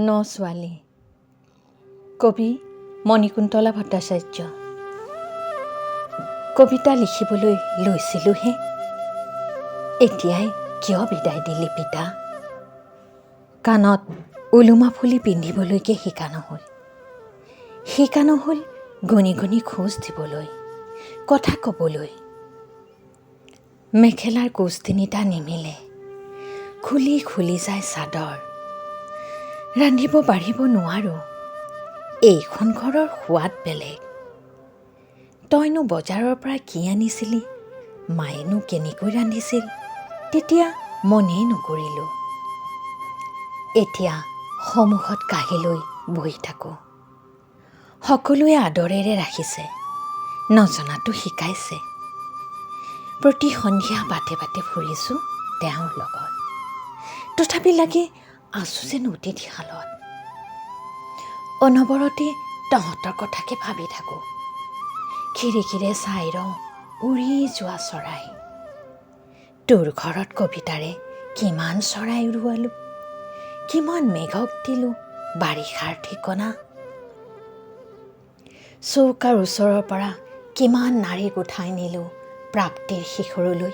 ন ছোৱালী কবি মণিকুন্তলা ভট্টাচাৰ্য। কবিতা লিখিবলৈ লৈছিলোঁহে এতিয়াই কিয় বিদায় দিলি পিতা? কাণত ওলোমা ফুলি পিন্ধিবলৈকে শিকা নহ'ল। শিকা নহ'ল গুণি গুণি খোজ দিবলৈ। কথা ক'বলৈ। মেখেলাৰ কোচ তিনিটা নিমিলে। খুলি খুলি যায় চাদৰ। ৰান্ধিব বাঢ়িব নোৱাৰোঁ। এইখন ঘৰৰ সোৱাদ বেলেগ। তইনো বজাৰৰ পৰা কি আনিছিলি? মায়েনো কেনেকৈ ৰান্ধিছিল? তেতিয়া মনেই নকৰিলোঁ। এতিয়া সন্মুখত কাঢ়ি লৈ বহি থাকোঁ। সকলোৱে আদৰেৰে ৰাখিছে। নজনাটো শিকাইছে। প্ৰতি সন্ধিয়া বাটে বাটে ফুৰিছোঁ তেওঁৰ লগত। তথাপি লাগে আছোঁ যেন অতিথিশালত অনবৰতে তহঁতৰ কথাকে ভাবি থাকোঁ। খিৰিকীৰে চাই ৰওঁ উৰি যোৱা চৰাই। তোৰ ঘৰত কবিতাৰে কিমান চৰাই উৰুৱালোঁ কিমান মেঘক দিলোঁ বাৰিষাৰ ঠিকনা। চৌকাৰ ওচৰৰ পৰা কিমান নাৰীক উঠাই নিলোঁ প্ৰাপ্তিৰ শিখৰলৈ।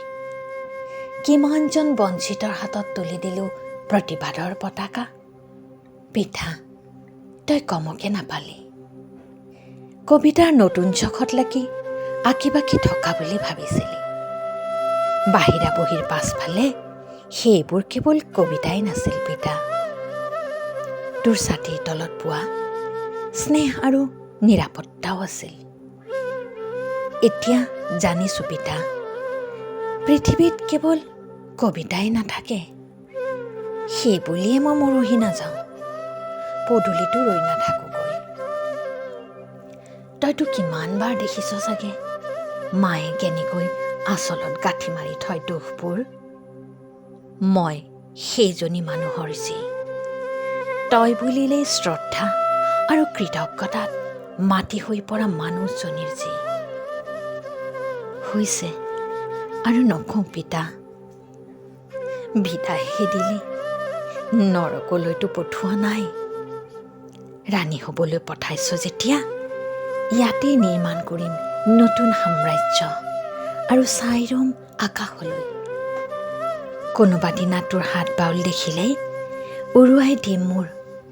কিমানজন বঞ্চিতৰ হাতত তুলি দিলোঁ প্ৰতিবাদৰ পতাকা। পিঠা, তই কমকে নাপালি। কবিতাৰ নতুন চখত লাগি আঁকি বাকি থকা বুলি ভাবিছিলি। বাহিৰা বহীৰ পাছফালে সেইবোৰ কেৱল কবিতাই নাছিল পিতা। তোৰ ছাতিৰ তলত পোৱা স্নেহ আৰু নিৰাপত্তাও আছিল। এতিয়া জানিছোঁ পিতা, পৃথিৱীত কেৱল কবিতাই নাথাকে। সেই বুলিয়ে মই মৰহি নাযাওঁ পদূলিতো ৰৈ নাথাকোগৈ। তইতো কিমানবাৰ দেখিছ চাগে? মায়ে কেনেকৈ আচলত গাঁঠি মাৰি থয় দুখবোৰ? মই সেইজনী মানুহৰ যি। তই বুলিলেই শ্ৰদ্ধা আৰু কৃতজ্ঞতাত মাটি হৈ পৰা মানুহজনীৰ যি। হৈছে আৰু নকওঁ পিতা। বিদায়হে দিলি নৰকলৈতো পঠোৱা নাই। ৰাণী হ'বলৈ পঠাইছ যেতিয়া ইয়াতেই নিৰ্মাণ কৰিম নতুন সাম্ৰাজ্য আৰু চাই ৰম আকাশলৈ। কোনোবা দিনা তোৰ হাত বাউল দেখিলেই উৰুৱাই দিম মোৰ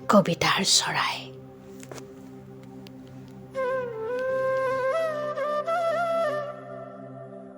কবিতাৰ চৰাই।